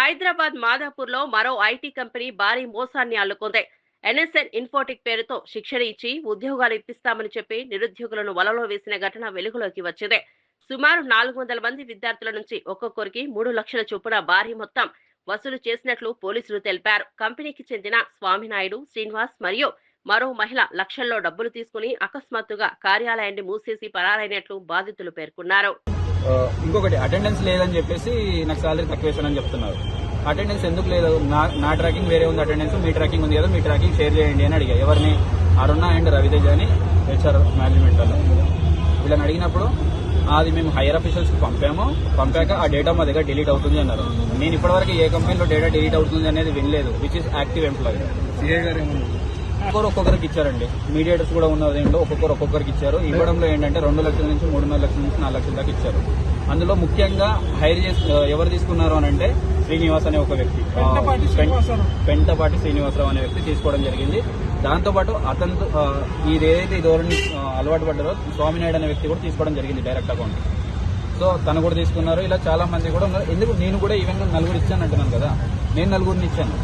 హైదరాబాద్ మాదాపూర్లో మరో IT company భారీ మోసాన్ని అల్లుకుంది. ఎన్ఎస్ఎన్ ఇన్ఫోటిక్ పేరుతో శిక్షణ ఇచ్చి ఉద్యోగాలు ఇప్పిస్తామని చెప్పి నిరుద్యోగులను వలలో వేసిన ఘటన వెలుగులోకి వచ్చింది. సుమారు నాలుగు వందల మంది విద్యార్థుల నుంచి ఒక్కొక్కరికి మూడు లక్షల చొప్పున భారీ మొత్తం వసూలు చేసినట్లు పోలీసులు తెలిపారు. కంపెనీకి చెందిన స్వామినాయుడు శ్రీనివాస్ మరియు మరో మహిళ లక్షల్లో డబ్బులు తీసుకుని అకస్మాత్తుగా కార్యాలయాన్ని మూసేసి పరారైనట్లు బాధితులు పేర్కొన్నారు. ఇంకొకటి అటెండెన్స్ లేదని చెప్పేసి నాకు సాలరీ తక్కువ వేసానని చెప్తున్నారు. అటెండెన్స్ ఎందుకు లేదు? నా నా ట్రాకింగ్ వేరే ఉంది అటెండెన్స్ మీ ట్రాకింగ్ ఉంది కదా మీ ట్రాకింగ్ షేర్ చేయండి అని అడిగా. ఎవరిని? అరుణ అండ్ రవితేజ అని హెచ్ఆర్ మేనేజ్మెంట్ వాళ్ళు. వీళ్ళని అడిగినప్పుడు అది మేము హైయర్ అఫీషియల్స్కి పంపాము. పంపాక ఆ డేటా మా దగ్గర డిలీట్ అవుతుంది అన్నారు. నేను ఇప్పటివరకు ఏ కంపెనీలో డేటా డిలీట్ అవుతుంది అనేది వినలేదు which is active employee CI గారు ఒక్కొక్కరు ఒక్కొక్కరికి ఇచ్చారండి. మీడియేటర్స్ కూడా ఉన్న దీంట్లో ఒక్కొక్కరు ఒక్కొక్కరికి ఇచ్చారు. ఇవ్వడంలో ఏంటంటే రెండు లక్షల నుంచి మూడున్నర లక్షల నుంచి నాలుగు లక్షల దాకా ఇచ్చారు. అందులో ముఖ్యంగా హైర్ చేసి ఎవరు తీసుకున్నారు అని అంటే శ్రీనివాస్ అనే ఒక వ్యక్తి. పెంటపాటి శ్రీనివాసరావు. అనే వ్యక్తి తీసుకోవడం జరిగింది. దాంతో పాటు అతను ఇది ఏదైతే ఈ ధోరణి అలవాటు పడ్డారో స్వామినాయుడు అనే వ్యక్తి కూడా తీసుకోవడం జరిగింది డైరెక్ట్ అకౌంట్ సో తను కూడా తీసుకున్నారు. ఇలా చాలా మంది కూడా ఉన్నారు. ఎందుకు? నేను కూడా ఈవెన్ నలుగురు ఇచ్చాను అంటున్నాను కదా. నేను నలుగురిని ఇచ్చాను.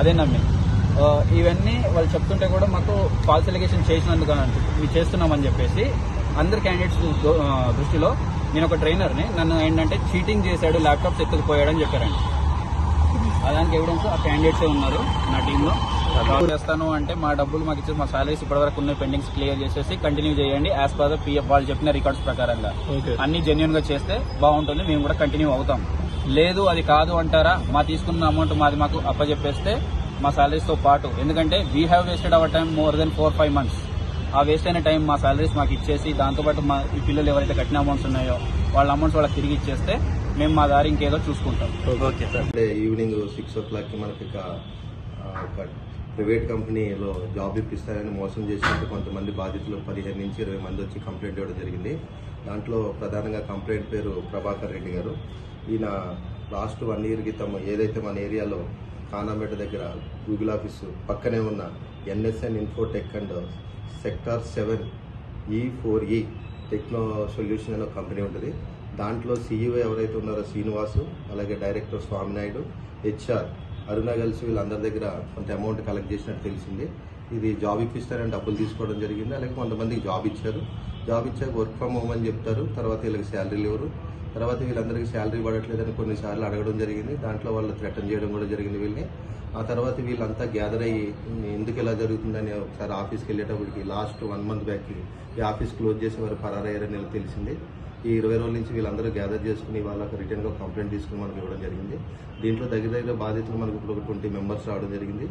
అదే నమ్మి. ఇవన్నీ వాళ్ళు చెప్తుంటే కూడా మాకు ఫాల్స్ ఎలిగేషన్ చేసినందుకు మేము చేస్తున్నామని చెప్పేసి అందరు క్యాండిడేట్స్ దృష్టిలో నేను ఒక ట్రైనర్ని నన్ను ఏంటంటే చీటింగ్ చేశాడు ల్యాప్టాప్స్ ఎత్తుకుపోయాడని చెప్పారండి. దానికి ఎవిడెన్స్ ఆ క్యాండిడేట్సే ఉన్నారు నా టీంలో చేస్తాను అంటే మా డబ్బులు మాకు ఇచ్చి మా సాలరీస్ ఇప్పటివరకు ఉన్న పెండింగ్స్ క్లియర్ చేసేసి కంటిన్యూ చేయండి యాజ్ పర్ ద పిఎఫ్ వాళ్ళు చెప్పిన రికార్డ్స్ ప్రకారంగా. అన్ని జెన్యున్గా చేస్తే బాగుంటుంది మేము కూడా కంటిన్యూ అవుతాం. లేదు అది కాదు అంటారా? మా తీసుకున్న అమౌంట్ మాది మాకు అప్పచెప్పేస్తే మా సాలరీస్తో పాటు. ఎందుకంటే we have wasted our time more than four five months ఆ వేస్ట్ అయిన టైం మా సాలరీస్ మాకు ఇచ్చేసి దాంతోపాటు మా ఈ పిల్లలు ఎవరైతే కట్టిన అమౌంట్స్ ఉన్నాయో వాళ్ళ అమౌంట్స్ వాళ్ళకి తిరిగి ఇచ్చేస్తే మేము మా దారి ఇంకేదో చూసుకుంటాం. ఓకే సార్ అంటే ఈవినింగ్ సిక్స్ ఓ క్లాక్కి మనకి ఒక ప్రైవేట్ కంపెనీలో జాబ్ ఇప్పిస్తారని మోసం చేసినట్టు కొంతమంది బాధితులు పదిహేను నుంచి ఇరవై మంది వచ్చి కంప్లైంట్ ఇవ్వడం జరిగింది. దాంట్లో ప్రధానంగా కంప్లైంట్ పేరు ప్రభాకర్ రెడ్డి గారు. ఈయన లాస్ట్ వన్ ఇయర్ క్రితం ఏదైతే మన ఏరియాలో కానామేట దగ్గర గూగుల్ ఆఫీసు పక్కనే ఉన్న NSN Infotech and sector seven E four E techno solution అనే కంపెనీ ఉంటుంది. దాంట్లో సీఈఓ ఎవరైతే ఉన్నారో శ్రీనివాసు అలాగే డైరెక్టర్ స్వామినాయుడు హెచ్ఆర్ అరుణ కలిసి వీళ్ళందరి దగ్గర కొంత అమౌంట్ కలెక్ట్ చేసినట్టు తెలిసింది. ఇది జాబ్ ఇప్పిస్తారని డబ్బులు తీసుకోవడం జరిగింది. అలాగే కొంతమందికి జాబ్ ఇచ్చారు. జాబ్ ఇచ్చాక వర్క్ ఫ్రమ్ హోమ్ అని చెప్తారు. తర్వాత వీళ్ళకి శాలరీలు ఇవ్వరు. తర్వాత వీళ్ళందరికీ శాలరీ పడట్లేదని కొన్నిసార్లు అడగడం జరిగింది. దాంట్లో వాళ్ళు థ్రెటన్ చేయడం కూడా జరిగింది వీళ్ళని. ఆ తర్వాత వీళ్ళంతా గ్యాదర్ అయ్యి ఎందుకు ఇలా జరుగుతుందని ఒకసారి ఆఫీస్కి వెళ్ళేటప్పటికి లాస్ట్ వన్ మంత్ బ్యాక్ ఈ ఆఫీస్ క్లోజ్ చేసి వారు పరారయ్యారని తెలిసింది. ఈ ఇరవై రోజుల నుంచి వీళ్ళందరూ గ్యాదర్ చేసుకుని వాళ్ళకి రిటర్న్గా కంప్లైంట్ తీసుకుని మనకి ఇవ్వడం జరిగింది. దీంట్లో దగ్గర దగ్గర బాధితులు మనకి ఇప్పుడు ఒక ట్వంటీ మెంబర్స్ రావడం జరిగింది.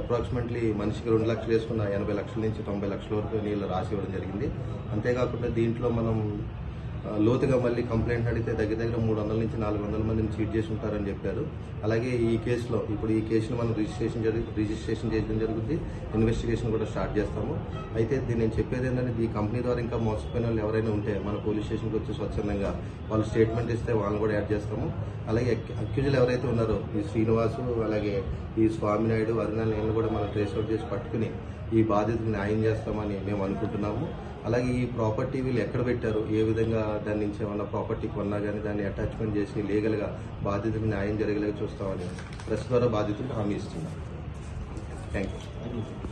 అప్రాక్సిమేట్లీ మనిషికి రెండు లక్షలు వేసుకున్న ఎనభై లక్షల నుంచి తొంభై లక్షల వరకు నీళ్ళు రాసి ఇవ్వడం జరిగింది. అంతేకాకుండా దీంట్లో మనం లోతుగా మళ్ళీ కంప్లైంట్ అడిగితే దగ్గర దగ్గర మూడు వందల నుంచి నాలుగు వందల మందిని చీట్ చేసి ఉంటారని చెప్పారు. అలాగే ఈ కేసులో ఇప్పుడు ఈ కేసును మనం రిజిస్ట్రేషన్ జరిగి రిజిస్ట్రేషన్ చేయడం జరుగుతుంది ఇన్వెస్టిగేషన్ కూడా స్టార్ట్ చేస్తాము. అయితే దీన్ని నేను చెప్పేది ఏంటంటే ఈ కంపెనీ ద్వారా ఇంకా మోసపోయిన వాళ్ళు ఎవరైనా ఉంటే మన పోలీస్ స్టేషన్కి వచ్చి స్వచ్ఛందంగా వాళ్ళు స్టేట్మెంట్ ఇస్తే వాళ్ళని కూడా యాడ్ చేస్తాము. అలాగే అక్యూజులు ఎవరైతే ఉన్నారో ఈ శ్రీనివాసు అలాగే ఈ స్వామినాయుడు అరుణ నేను కూడా మనం ట్రేస్ అవుట్ చేసి పట్టుకుని ఈ బాధితులు న్యాయం చేస్తామని మేము అనుకుంటున్నాము. అలాగే ఈ ప్రాపర్టీ వీళ్ళు ఎక్కడ పెట్టారు? ఏ విధంగా దాని నుంచి ఏమన్నా ప్రాపర్టీ కొన్నా కానీ దాన్ని అటాచ్మెంట్ చేసి లీగల్గా బాధితులకు న్యాయం జరిగేలాగా చూస్తామని ప్రెస్ ద్వారా బాధితులకు హామీ ఇస్తున్నాం. Thank you